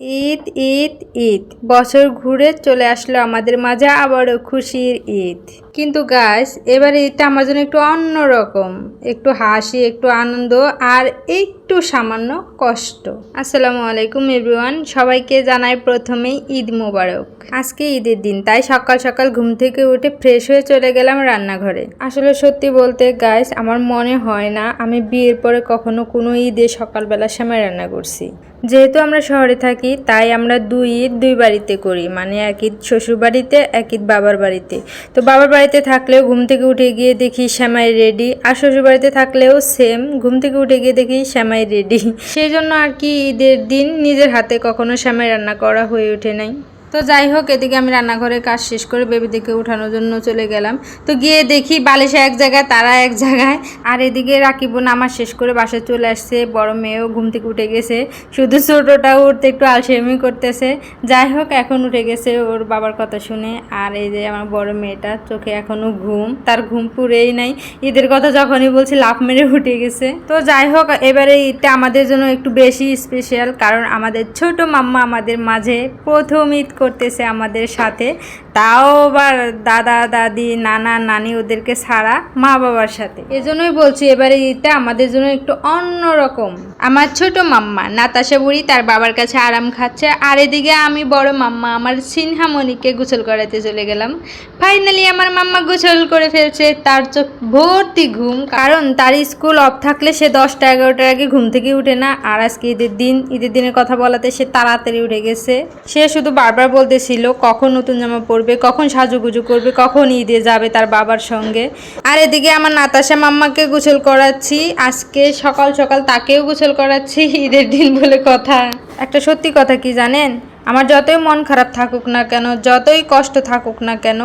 ঈদ ঈদ ঈদ। বছর ঘুরে চলে আসলো আমাদের মাঝে আবারও খুশির ঈদ। কিন্তু গাছ এবার ঈদটা আমার জন্য একটু অন্যরকম। একটু হাসি, একটু আনন্দ, আর একটু সামান্য কষ্ট। আসসালামু আলাইকুম এভরিওয়ান, সবাইকে জানাই প্রথমেই ঈদ মোবারক। আজকে ঈদের দিন, তাই সকাল সকাল ঘুম থেকে উঠে ফ্রেশ হয়ে চলে গেলাম রান্নাঘরে। আসলে সত্যি বলতে গাইস আমার মনে হয় না আমি বিয়ের পরে কখনো কোনো ঈদে সকালবেলার সময় রান্না করছি। যেহেতু আমরা শহরে থাকি, তাই আমরা দুই ঈদ দুই বাড়িতে করি। মানে এক ঈদ শ্বশুর বাড়িতে, এক ঈদ বাবার বাড়িতে। তো বাবার বাড়িতে থাকলেও ঘুম থেকে উঠে গিয়ে দেখি শ্যামাই রেডি আর শ্বশুর বাড়িতে থাকলেও সেম ঘুম থেকে উঠে গিয়ে দেখি শ্যামাই রেডি সেই জন্য আর কি ঈদের দিন নিজের হাতে কখনো শ্যামাই রান্না করা হয়ে ওঠে নাই। তো যাই হোক, এদিকে আমি রান্নাঘরের কাজ শেষ করে বেবিদিকে উঠানোর জন্য চলে গেলাম। তো গিয়ে দেখি বালিশা এক জায়গায়, তারা এক জায়গায়। আর এদিকে রাকিব আমার শেষ করে বাসায় চলে আসছে। বড় মেয়েও ঘুম থেকে উঠে গেছে। শুধু ছোটোটা উঠতে একটু আলসেমি করতেছে। যাই হোক, এখন উঠে গেছে ওর বাবার কথা শুনে। আর এই যে আমার বড় মেয়েটা, চোখে এখনও ঘুম। তার ঘুম পুরেই নাই। ঈদের কথা যখনই বলছি, লাফ মেরে উঠে গেছে। তো যাই হোক, এবারে ঈদটা আমাদের জন্য একটু বেশি স্পেশাল কারণ আমাদের ছোট মাম্মা আমাদের মাঝে প্রথম ঈদ করতেছে আমাদের সাথে। তাও আবার দাদা, দাদি, নানা, নানি ওদেরকে ছাড়া মা বাবার সাথে। এজন্যই বলছি এবারে ঈদটা আমাদের জন্য একটু অন্যরকম আমার ছোট মাম্মা, নাতাশা বুড়ি তার বাবার কাছে আরাম খাচ্ছে। আর এদিকে আমি বড় মাম্মা, আমার সিনহামণিকে গোসল করাতে চলে গেলাম। ফাইনালি আমার মাম্মা গোসল করে ফেলছে, তার চোখ ভর্তি ঘুম। কারণ তার স্কুল অফ থাকলে সে দশটা, এগারোটার আগে ঘুম থেকে উঠে না। আর আজকে ঈদের দিন, ঈদের দিনের কথা বলাতে সে তাড়াতাড়ি উঠে গেছে। সে শুধু বারবার বলতেছিল, কখন নতুন জামা পরবে? কখন সাজুগুজু করবে? কখন ঈদে যাবে তার বাবার সঙ্গে? আর এদিকে আমার নাতাশা মাম্মাকে গোসল করাচ্ছি। আজকে সকাল সকাল তাকেও গোসল করাচ্ছি, ঈদের দিন বলে কথা। একটা সত্যি কথা কি জানেন? আমার যতই মন খারাপ থাকুক না কেন, যতই কষ্ট থাকুক না কেন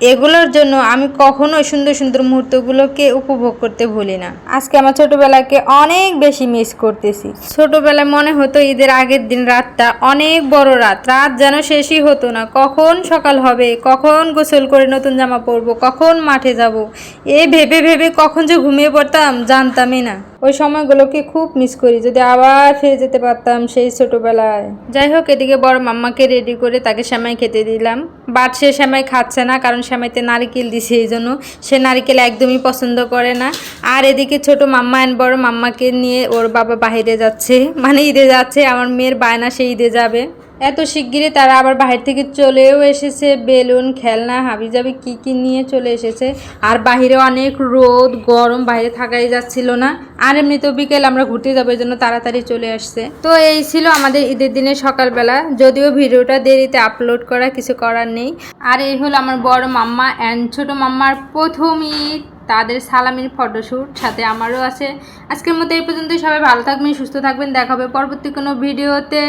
এগুলোর জন্য আমি কখনোই সুন্দর সুন্দর মুহূর্তগুলোকে উপভোগ করতে ভুলি না। আজকে আমার ছোটবেলাকে অনেক বেশি মিস করতেছি। ছোটবেলায় মনে হতো ঈদের আগের দিন রাতটা অনেক বড় রাত। রাত যেন শেষই হতো না। কখন সকাল হবে? কখন গোসল করে নতুন জামা পরবো? কখন মাঠে যাব? এ ভেবে ভেবে কখন যে ঘুমিয়ে পড়তাম জানতামই না। ওই সময়গুলোকে খুব মিস করি। যদি আবার ফিরে যেতে পারতাম সেই ছোটবেলায়। যাই হোক, এদিকে বড় মাম্মাকে রেডি করে তাকে সেমাই খেতে দিলাম। বাট সে সেমাই খাচ্ছে না, কারণ সেমাইতে নারিকেল দিছে এই জন্য। সে নারিকেল একদমই পছন্দ করে না। আর এদিকে ছোট মাম্মা অ্যান্ড বড় মাম্মাকে নিয়ে ওর বাবা বাইরে যাচ্ছে। মানে ঈদে যাচ্ছে, আমার মেয়ের বায়না সে ঈদে যাবে। এত শিগগিরই তারা আবার বাহির থেকে চলেও এসেছে। বেলুন, খেলনা হাবি যাবি কী কী নিয়ে চলে এসেছে। আর বাহিরে অনেক রোদ, গরম বাইরে থাকাই যাচ্ছিল না। আর এমনিতেও বিকেল, আমরা ঘুরতে যাব জন্য তাড়াতাড়ি চলে আসছে। তো এই ছিল আমাদের ঈদের দিনের সকালবেলা। যদিও ভিডিওটা দেরিতে আপলোড করা কিছু করার নেই। আর এই হলো আমার বড় মাম্মা অ্যান্ড ছোট মাম্মার প্রথম ঈদ। তাদের সালামির ফটোশ্যুট সাথে আমারও আছে। আজকের মতো এই পর্যন্ত সবাই ভালো থাকবেন, সুস্থ থাকবেন। দেখা হবে পরবর্তী কোনো ভিডিওতে।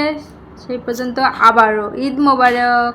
সেই পর্যন্ত আবারও ঈদ মোবারক।